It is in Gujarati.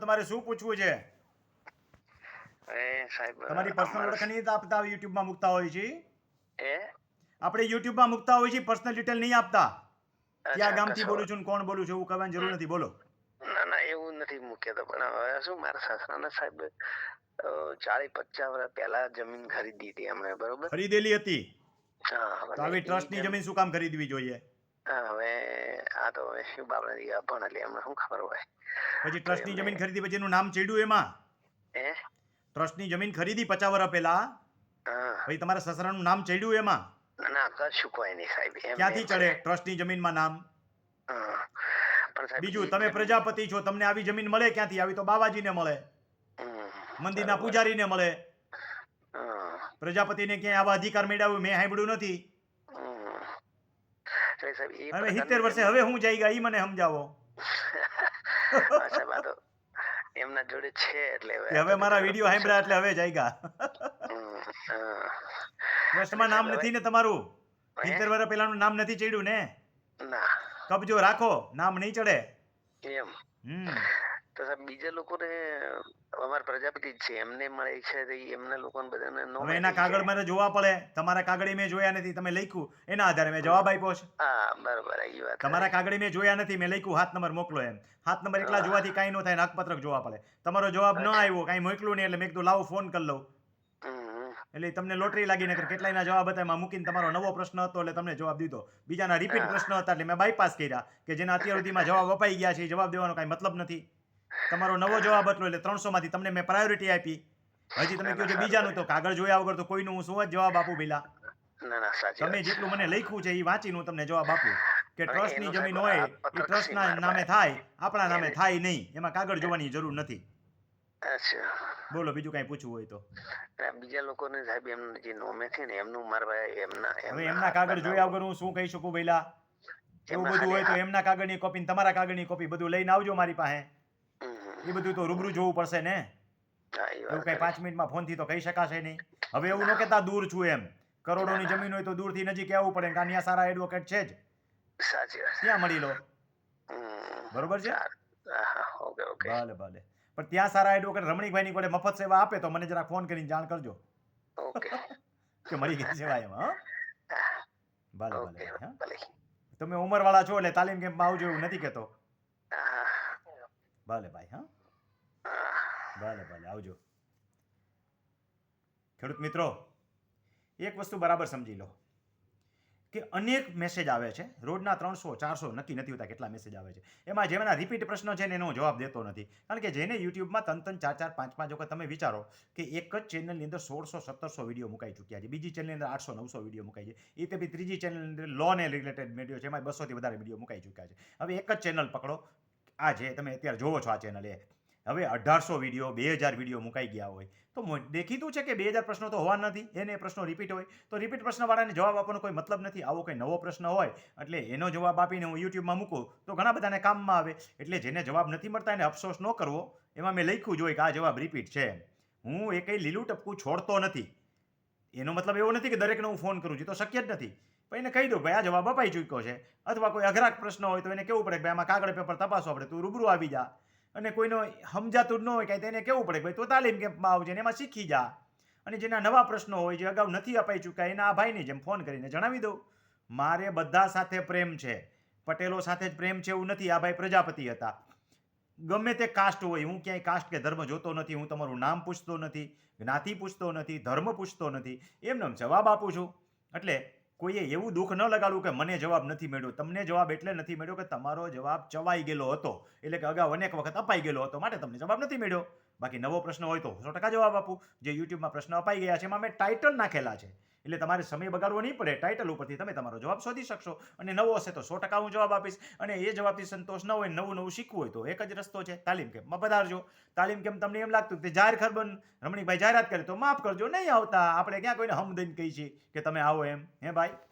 તમારે શું પૂછવું છે? તમારી પર્સનલ નહીં આપતા યુટ્યુબમાં મૂકતા હોય છે. આપણે યુટ્યુબમાં મૂકતા હોય છે પર્સનલ ડિટેલ નહીં આપતા. ક્યાં ગામથી બોલું છું ને કોણ બોલું છું એવું કહેવાની જરૂર નથી બોલો. ના ના એવું નથી મૂક્યો તો પણ હવે શું મારા સસરાને સાહેબ ચાલીસ પચાસ વર્ષ પહેલા જમીન ખરીદી હતી એમણે બરોબર? ખરીદેલી હતી. હા તો આવી હવે ટ્રસ્ટની જમીન શું કામ ખરીદવી જોઈએ? હવે આ તો શું બાપને બાપડા અભણ એટલે એમને શું ખબર હોય? પછી ટ્રસ્ટની જમીન ખરીદી પછી એનું નામ ચડ્યું એમાં? હે? ટ્રસ્ટની જમીન ખરીદી પચાસ વર્ષ પહેલા? પછી તમારા સસરાનું નામ ચડ્યું એમાં? ના, કશું કોઈ નહીં સાહેબ ક્યાંથી ચડે ટ્રસ્ટની જમીનમાં નામ. બીજું તમે પ્રજાપતિ છો તમને આવી જમીન મળે ક્યાંથી? આવી તો બાવાજીને મળે. મંદિરના. પૂજારીને મળે. પ્રજાપતિને ક્યાંય આવા અધિકાર મેળવ્યું મેં સાંભળ્યું નથી. એટલે સાહેબ હવે સિત્તેર વર્ષે હવે હું જઈ ગયા એ મને સમજાવો સાહેબ આ તો એમના જોડે છે એટલે હવે મારા વીડિયો સાંભળ્યા એટલે હવે જઈ ગયા ટ્રસ્ટમાં નામ નથી ને તમારું? સિત્તેર વર્ષ પહેલાનું નામ નથી ચડ્યું ને ના કબજો રાખો નામ નહીં ચડે એમ હમ તો સાહેબ બીજા લોકોને અમાર પ્રજાપતિ જ છે. એમને મારે ઈચ્છા થઈ એમના લોકોને બધાને નો હવે એના કાગળ મારે જોવા પડે. તમારા કાગળી મેં જોયા નથી. તમે લખ્યું. એના આધારે મેં જવાબ આપ્યો છે. હા બરાબર આવી વાત તમારા કાગળી મેં જોયા નથી. મેં લખ્યું હાથ નંબર મોકલો એમ. હાથ નંબર એકલા જોવાથી કાંઈ ન થાય નાકપત્રક જોવા પડે. તમારો જવાબ ન આવ્યો કાંઈ મોકલું નહીં એટલે મેં કીધું લાવો ફોન કરી લઉં. એટલે તમને લોટરી લાગી નકર કેટલાયના જવાબ હતા એમાં મૂકીને તમારો નવો પ્રશ્ન હતો એટલે તમને જવાબ દીધો. બીજાના રિપીટ પ્રશ્ન હતા એટલે મેં બાયપાસ કર્યા કે જેના અત્યાર સુધીમાં જવાબ અપાઈ ગયા છે એ જવાબ દેવાનો કાંઈ મતલબ નથી. તમારો નવો જવાબ હતો એટલે ત્રણસો માંથી તમને મેં પ્રાયોરિટી આપી. હજી તમે કહો છો બીજાનું તો કાગળ જોયા વગર તો કોઈનું હું શું જ જવાબ આપું પેલા ના ના તમે જેટલું મને લખ્યું છે એ વાંચીને હું તમને જવાબ આપું. કે ટ્રસ્ટ ટ્રસ્ટની જમીન હોય એ ટ્રસ્ટના નામે થાય આપણા નામે થાય નહીં એમાં કાગળ જોવાની જરૂર નથી. અચ્છા. બોલો બીજું કઈ પૂછવું હોય તો. બીજા લોકોને સાહેબ એમનું જે નોમે છે ને એમનું મારવા એમના હવે એમના કાગળ જોયા વગર હું શું કહી શકું ભઈલા? એવું બધું હોય તો એમના કાગળની કોપી ને તમારા કાગળની કોપી બધું લઈને આવજો મારી પાસે. એ બધું તો રૂબરૂ જોવું પડશે ને? એવું કઈ પાંચ મિનિટમાં ફોનથી તો કહી શકાશે નહીં. હવે એવું ન કેતા દૂર છું એમ. કરોડોની જમીન હોય તો દૂરથી નજીક આવવું પડે કારણ કે સારા એડવોકેટ છે જ. ત્યાં મળી લો. બરોબર છે? ભલે ભલે. પણ ત્યાં સારા એડવોકેટ રમણીકભાઈની કોડે મફત સેવા આપે તો મને જરા ફોન કરીને જાણ કરજો. કે મળી ગઈ સેવા એમાં હં? ભલે ભલે તમે ઉંમરવાળા છો એટલે તાલીમ કેમ્પમાં આવજો એવું નથી કહેતો. હા, ભલે ભાઈ, હા. ભલે ભલે, આવજો. ખેડૂત મિત્રો, એક વસ્તુ બરાબર સમજી લો કે અનેક મેસેજ આવે છે. રોજના ત્રણસો, ચારસો, નક્કી નથી હોતા કેટલા મેસેજ આવે છે. એમાં જેમના રિપીટ પ્રશ્નો છે ને એનો જવાબ દેતો નથી. કારણ કે જેને યુટ્યુબમાં ત્રણ ત્રણ ચાર ચાર પાંચ પાંચ વખત તમે વિચારો કે એક જ ચેનલની અંદર સોળસો, સત્તરસો વીડિયો મુકાઈ ચૂક્યા છે. બીજી ચેનલની અંદર આઠસો, નવસો વીડિયો મુકાઈ છે. એ તે બી ત્રીજી ચેનલની અંદર લોને રિલેટેડ વીડિયો છે. એમાં બસોથી વધારે વીડિયો મુકાઈ ચૂક્યા છે. હવે એક જ ચેનલ પકડો. આ જે તમે અત્યારે જોવો છો આ ચેનલ હવે અઢારસો વીડિયો બે હજાર વીડિયો મુકાઈ ગયા હોય. તો દેખીતું છે કે બે હજાર પ્રશ્નો તો હોવા નથી, એને પ્રશ્નો રિપીટ હોય. તો રિપીટ પ્રશ્નવાળાને જવાબ આપવાનો કોઈ મતલબ નથી. આવો કોઈ નવો પ્રશ્ન હોય, એટલે એનો જવાબ આપીને હું યુટ્યુબમાં મૂકું, તો ઘણા બધાને કામમાં આવે. એટલે જેને જવાબ નથી મળતા એને અફસોસ ન કરવો. એમાં મેં લખ્યું જ હોય કે આ જવાબ રિપીટ છે હું એ કંઈ લીલું ટપકું છોડતો નથી. એનો મતલબ એવો નથી કે દરેકને હું ફોન કરું છું. તો શક્ય જ નથી. પણ એને કહી દો ભાઈ, આ જવાબ અપાઈ ચૂક્યો છે. અથવા કોઈ અઘરાક પ્રશ્ન હોય તો એને કેવું પડે ભાઈ, આમાં કાગળ પેપર તપાસો, આપણે તું રૂબરૂ આવી જા. અને કોઈનો સમજાતું ન હોય કાંઈ તેને કેવું પડે ભાઈ, તો તાલીમ કેમ્પમાં આવજે ને એમાં શીખી જા. અને જેના નવા પ્રશ્નો હોય, જે અગાઉ નથી અપાઈ ચૂક્યા, એના આ ભાઈની જેમ ફોન કરીને જણાવી દઉં, મારે બધા સાથે પ્રેમ છે. પટેલો સાથે જ પ્રેમ છે એવું નથી. આ ભાઈ પ્રજાપતિ હતા. ગમે તે કાસ્ટ હોય, હું ક્યાંય કાસ્ટ કે ધર્મ જોતો નથી, હું તમારું નામ પૂછતો નથી, જ્ઞાતિ પૂછતો નથી, ધર્મ પૂછતો નથી, એમને એમ જવાબ આપું છું. એટલે કોઈએ એવું દુઃખ ન લગાડવું કે મને જવાબ નથી મળ્યો. તમને જવાબ એટલે નથી મળ્યો કે તમારો જવાબ ચવાઈ ગયેલો હતો. એટલે કે અગાઉ અનેક વખત અપાઈ ગયેલો હતો. માટે તમને જવાબ નથી મળ્યો. બાકી નવો પ્રશ્ન હોય તો સો ટકા જવાબ આપું. જે યુટ્યુબમાં પ્રશ્ન અપાઈ ગયા છે, એમાં મેં ટાઇટલ નાખેલા છે. એટલે તમારે સમય બગાડવો નહીં પડે ટાઇટલ ઉપરથી તમે તમારો જવાબ શોધી શકશો. અને નવો હશે તો સો ટકા હું જવાબ આપીશ. અને એ જવાબથી સંતોષ ન હોય નવું નવું શીખવું હોય તો એક જ રસ્તો છે, તાલીમ કેમ્પમાં પધારજો. તાલીમ કેમ્પ તમને એમ લાગતું કે જાહેર ખરબન રમણીકભાઈ જાહેરાત કરે, તો માફ કરજો, નહીં આવતા. આપણે ક્યાં કોઈને હમ દઈને કહી છીએ કે તમે આવો એમ. હે ભાઈ?